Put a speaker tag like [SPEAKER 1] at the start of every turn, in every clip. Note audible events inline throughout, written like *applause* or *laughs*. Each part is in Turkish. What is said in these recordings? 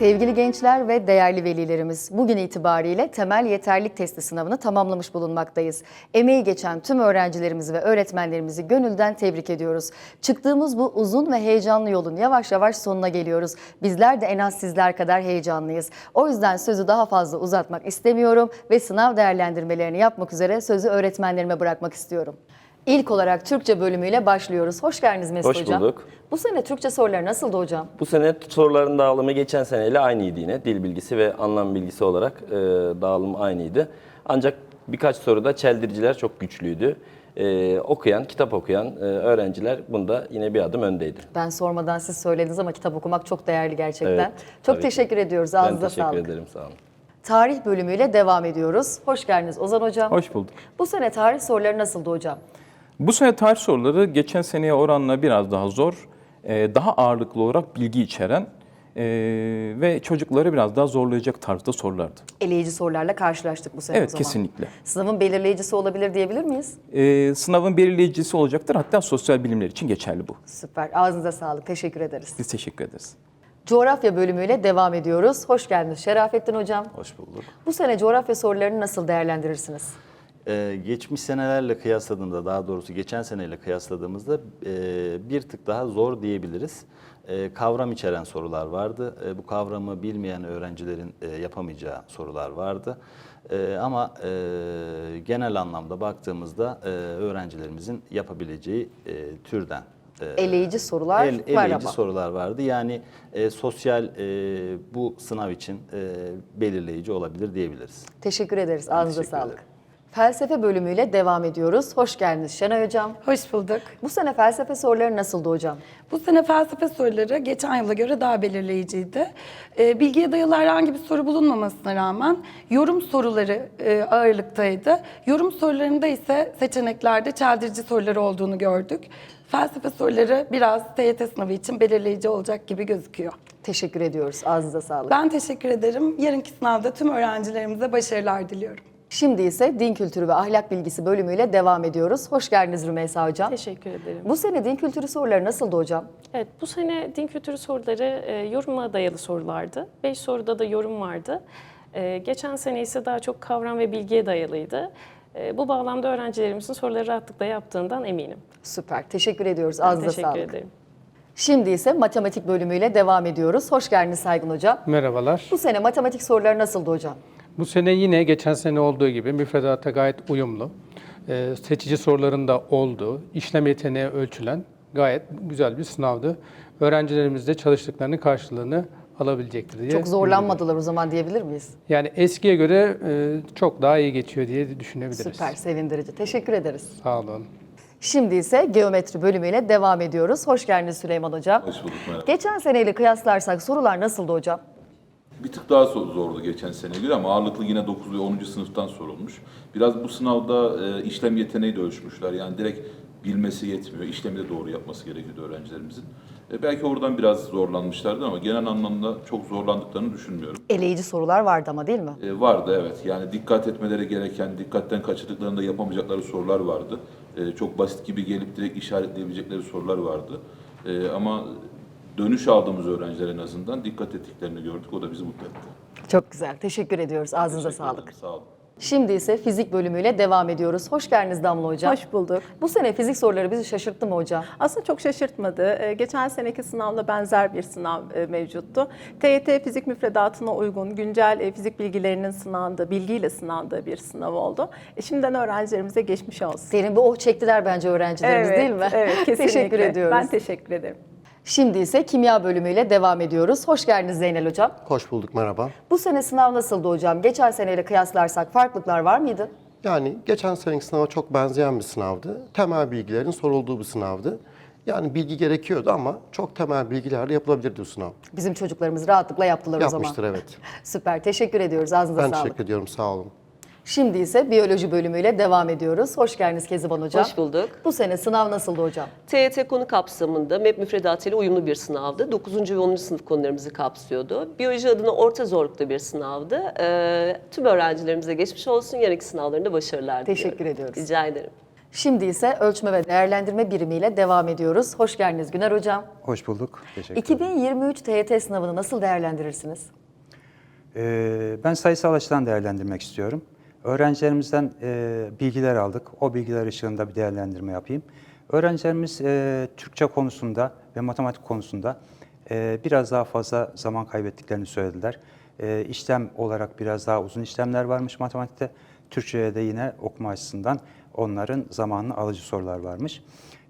[SPEAKER 1] Sevgili gençler ve değerli velilerimiz, bugün itibariyle temel yeterlilik testi sınavını tamamlamış bulunmaktayız. Emeği geçen tüm öğrencilerimizi ve öğretmenlerimizi gönülden tebrik ediyoruz. Çıktığımız bu uzun ve heyecanlı yolun yavaş yavaş sonuna geliyoruz. Bizler de en az sizler kadar heyecanlıyız. O yüzden sözü daha fazla uzatmak istemiyorum ve sınav değerlendirmelerini yapmak üzere sözü öğretmenlerime bırakmak istiyorum. İlk olarak Türkçe bölümüyle başlıyoruz. Hoş geldiniz Mesut
[SPEAKER 2] Hoş
[SPEAKER 1] Hocam.
[SPEAKER 2] bulduk.
[SPEAKER 1] Bu sene Türkçe soruları nasıldı hocam?
[SPEAKER 2] Bu sene soruların dağılımı geçen seneyle aynıydı yine. Dil bilgisi ve anlam bilgisi olarak e, dağılım aynıydı. Ancak birkaç soruda çeldiriciler çok güçlüydü. E, okuyan, kitap okuyan e, öğrenciler bunda yine bir adım öndeydi.
[SPEAKER 1] Ben sormadan siz söylediniz ama kitap okumak çok değerli gerçekten.
[SPEAKER 2] Evet,
[SPEAKER 1] çok
[SPEAKER 2] tabii ki.
[SPEAKER 1] teşekkür ediyoruz.
[SPEAKER 2] Ben
[SPEAKER 1] Ağzınıza
[SPEAKER 2] teşekkür
[SPEAKER 1] sağlık.
[SPEAKER 2] ederim, sağ olun.
[SPEAKER 1] Tarih bölümüyle devam ediyoruz. Hoş geldiniz Ozan Hocam.
[SPEAKER 3] Hoş bulduk.
[SPEAKER 1] Bu sene tarih soruları nasıldı hocam?
[SPEAKER 3] Bu sene tarih soruları geçen seneye oranla biraz daha zor, e, daha ağırlıklı olarak bilgi içeren e, ve çocukları biraz daha zorlayacak tarzda sorulardı.
[SPEAKER 1] Eleyici sorularla karşılaştık bu sene o
[SPEAKER 3] Evet,
[SPEAKER 1] zaman.
[SPEAKER 3] kesinlikle.
[SPEAKER 1] Sınavın belirleyicisi olabilir diyebilir miyiz?
[SPEAKER 3] E, sınavın belirleyicisi olacaktır. Hatta sosyal bilimler için geçerli bu.
[SPEAKER 1] Süper. Ağzınıza sağlık. Teşekkür ederiz.
[SPEAKER 3] Biz teşekkür ederiz.
[SPEAKER 1] Coğrafya bölümüyle devam ediyoruz. Hoş geldiniz Şerafettin Hocam.
[SPEAKER 4] Hoş bulduk.
[SPEAKER 1] Bu sene coğrafya sorularını nasıl değerlendirirsiniz?
[SPEAKER 4] Ee, geçmiş senelerle kıyasladığımda, daha doğrusu geçen seneyle kıyasladığımızda e, bir tık daha zor diyebiliriz. E, kavram içeren sorular vardı. E, bu kavramı bilmeyen öğrencilerin e, yapamayacağı sorular vardı. E, ama e, genel anlamda baktığımızda e, öğrencilerimizin yapabileceği e, türden e,
[SPEAKER 1] Eleyici sorular
[SPEAKER 4] El,
[SPEAKER 1] var
[SPEAKER 4] eleyici
[SPEAKER 1] ama.
[SPEAKER 4] sorular vardı. Yani e, sosyal e, bu sınav için e, belirleyici olabilir diyebiliriz.
[SPEAKER 1] Teşekkür ederiz. Ağzınıza sağlık.
[SPEAKER 4] ederim.
[SPEAKER 1] Felsefe bölümüyle devam ediyoruz. Hoş geldiniz Şenay Hocam.
[SPEAKER 5] Hoş bulduk.
[SPEAKER 1] Bu sene felsefe soruları nasıldı hocam?
[SPEAKER 5] Bu sene felsefe soruları geçen yıla göre daha belirleyiciydi. Ee, bilgiye dayalı herhangi bir soru bulunmamasına rağmen yorum soruları e, ağırlıktaydı. Yorum sorularında ise seçeneklerde çeldirici soruları olduğunu gördük. Felsefe soruları biraz TYT sınavı için belirleyici olacak gibi gözüküyor.
[SPEAKER 1] Teşekkür ediyoruz. Ağzınıza sağlık.
[SPEAKER 5] Ben teşekkür ederim. Yarınki sınavda tüm öğrencilerimize başarılar diliyorum.
[SPEAKER 1] Şimdi ise din kültürü ve ahlak bilgisi bölümüyle devam ediyoruz. Hoş geldiniz Rümeysa Hocam.
[SPEAKER 6] Teşekkür ederim.
[SPEAKER 1] Bu sene din kültürü soruları nasıldı hocam?
[SPEAKER 6] Evet, bu sene din kültürü soruları e, yoruma dayalı sorulardı. Beş soruda da yorum vardı. E, geçen sene ise daha çok kavram ve bilgiye dayalıydı. E, bu bağlamda öğrencilerimizin soruları rahatlıkla yaptığından eminim.
[SPEAKER 1] Süper. Teşekkür ediyoruz. Ağzınıza
[SPEAKER 6] teşekkür
[SPEAKER 1] sağlık.
[SPEAKER 6] ederim.
[SPEAKER 1] Şimdi ise matematik bölümüyle devam ediyoruz. Hoş geldiniz Saygın Hocam.
[SPEAKER 7] Merhabalar.
[SPEAKER 1] Bu sene matematik soruları nasıldı hocam?
[SPEAKER 7] Bu sene yine geçen sene olduğu gibi müfredata gayet uyumlu. Ee, seçici sorularında oldu. İşlem yeteneği ölçülen gayet güzel bir sınavdı. Öğrencilerimiz de çalıştıklarının karşılığını alabilecektir diye.
[SPEAKER 1] Çok zorlanmadılar o zaman diyebilir miyiz?
[SPEAKER 7] Yani eskiye göre e, çok daha iyi geçiyor diye düşünebiliriz.
[SPEAKER 1] Süper, sevindirici. Teşekkür ederiz.
[SPEAKER 7] Sağ olun.
[SPEAKER 1] Şimdi ise geometri bölümüyle devam ediyoruz. Hoş geldiniz Süleyman Hocam.
[SPEAKER 8] Hoş bulduk merhaba.
[SPEAKER 1] Geçen seneyle kıyaslarsak sorular nasıldı hocam?
[SPEAKER 8] Bir tık daha zor- zordu geçen seneye göre ama ağırlıklı yine 9 ve 10. sınıftan sorulmuş. Biraz bu sınavda e, işlem yeteneği de ölçmüşler. Yani direkt bilmesi yetmiyor. İşlemi de doğru yapması gerekiyordu öğrencilerimizin. E, belki oradan biraz zorlanmışlardı ama genel anlamda çok zorlandıklarını düşünmüyorum.
[SPEAKER 1] Eleyici sorular vardı ama değil mi?
[SPEAKER 8] E, vardı evet. Yani dikkat etmeleri gereken, dikkatten kaçırdıklarında yapamayacakları sorular vardı. E, çok basit gibi gelip direkt işaretleyebilecekleri sorular vardı. E, ama dönüş aldığımız öğrenciler en azından dikkat ettiklerini gördük. O da bizi mutlu etti.
[SPEAKER 1] Çok güzel. Teşekkür ediyoruz. Ağzınıza
[SPEAKER 8] Teşekkür
[SPEAKER 1] sağlık.
[SPEAKER 8] ederim, Sağ olun.
[SPEAKER 1] Şimdi ise fizik bölümüyle devam ediyoruz. Hoş geldiniz Damla Hocam.
[SPEAKER 9] Hoş bulduk.
[SPEAKER 1] Bu sene fizik soruları bizi şaşırttı mı hocam?
[SPEAKER 9] Aslında çok şaşırtmadı. Ee, Geçen seneki sınavla benzer bir sınav e, mevcuttu. TYT fizik müfredatına uygun, güncel e, fizik bilgilerinin sınandığı, bilgiyle sınandığı bir sınav oldu. E, Şimdiden öğrencilerimize geçmiş olsun.
[SPEAKER 1] Derin bir oh çektiler bence öğrencilerimiz değil mi?
[SPEAKER 9] Evet, *laughs* kesinlikle.
[SPEAKER 1] Teşekkür ediyoruz.
[SPEAKER 9] Ben teşekkür ederim.
[SPEAKER 1] Şimdi ise kimya bölümüyle devam ediyoruz. Hoş geldiniz Zeynel Hocam.
[SPEAKER 10] Hoş bulduk, merhaba.
[SPEAKER 1] Bu sene sınav nasıldı hocam? Geçen seneyle kıyaslarsak farklılıklar var mıydı?
[SPEAKER 10] Yani geçen seneki sınava çok benzeyen bir sınavdı. Temel bilgilerin sorulduğu bir sınavdı. Yani bilgi gerekiyordu ama çok temel bilgilerle yapılabilirdi sınav.
[SPEAKER 1] Bizim çocuklarımız rahatlıkla yaptılar
[SPEAKER 10] Yapmıştır
[SPEAKER 1] o zaman.
[SPEAKER 10] evet. *laughs*
[SPEAKER 1] Süper. Teşekkür ediyoruz. Ağzınıza
[SPEAKER 10] Ben
[SPEAKER 1] sağlık.
[SPEAKER 10] teşekkür ediyorum, sağ olun.
[SPEAKER 1] Şimdi ise biyoloji bölümüyle devam ediyoruz. Hoş geldiniz Keziban Hocam.
[SPEAKER 11] Hoş bulduk.
[SPEAKER 1] Bu sene sınav nasıldı hocam?
[SPEAKER 11] TYT konu kapsamında MEP müfredatıyla uyumlu bir sınavdı. 9. ve 10. sınıf konularımızı kapsıyordu. Biyoloji adına orta zorlukta bir sınavdı. Ee, tüm öğrencilerimize geçmiş olsun. Yarınki sınavlarında başarılar diliyorum.
[SPEAKER 1] Teşekkür ediyoruz.
[SPEAKER 11] Rica ederim.
[SPEAKER 1] Şimdi ise ölçme ve değerlendirme birimiyle devam ediyoruz. Hoş geldiniz Güner Hocam.
[SPEAKER 12] Hoş bulduk. Teşekkür ederim.
[SPEAKER 1] 2023 TYT sınavını nasıl değerlendirirsiniz?
[SPEAKER 12] Ee, ben sayısal açıdan değerlendirmek istiyorum. Öğrencilerimizden e, bilgiler aldık. O bilgiler ışığında bir değerlendirme yapayım. Öğrencilerimiz e, Türkçe konusunda ve matematik konusunda e, biraz daha fazla zaman kaybettiklerini söylediler. E, işlem olarak biraz daha uzun işlemler varmış matematikte. Türkçe'ye de yine okuma açısından onların zamanını alıcı sorular varmış.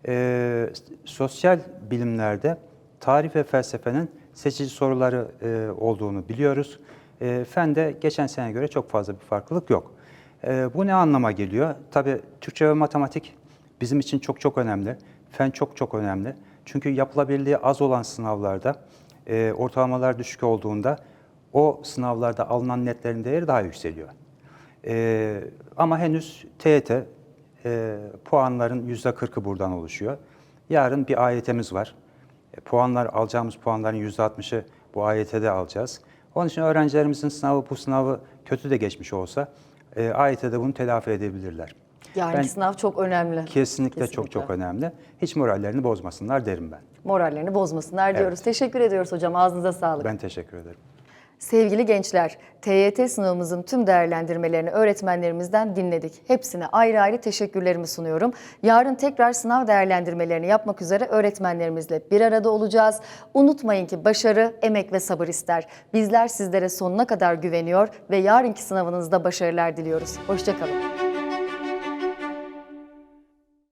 [SPEAKER 12] E, sosyal bilimlerde tarih ve felsefenin seçici soruları e, olduğunu biliyoruz. E, fende geçen sene göre çok fazla bir farklılık yok. E, bu ne anlama geliyor? Tabii Türkçe ve matematik bizim için çok çok önemli. Fen çok çok önemli. Çünkü yapılabilirliği az olan sınavlarda e, ortalamalar düşük olduğunda o sınavlarda alınan netlerin değeri daha yükseliyor. E, ama henüz TET e, puanların %40'ı buradan oluşuyor. Yarın bir AYT'miz var. E, puanlar alacağımız puanların %60'ı bu AYT'de alacağız. Onun için öğrencilerimizin sınavı bu sınavı kötü de geçmiş olsa e, AYT'de bunu telafi edebilirler.
[SPEAKER 1] Yarınki
[SPEAKER 12] Ben-
[SPEAKER 1] sınav çok önemli.
[SPEAKER 12] Kesinlikle, çok çok önemli. Hiç morallerini bozmasınlar derim ben.
[SPEAKER 1] Morallerini bozmasınlar diyoruz. Teşekkür ediyoruz hocam. Ağzınıza sağlık.
[SPEAKER 12] Ben teşekkür ederim.
[SPEAKER 1] Sevgili gençler, TYT sınavımızın tüm değerlendirmelerini öğretmenlerimizden dinledik. Hepsine ayrı ayrı teşekkürlerimi sunuyorum. Yarın tekrar sınav değerlendirmelerini yapmak üzere öğretmenlerimizle bir arada olacağız. Unutmayın ki başarı, emek ve sabır ister. Bizler sizlere sonuna kadar güveniyor ve yarınki sınavınızda başarılar diliyoruz. Hoşçakalın.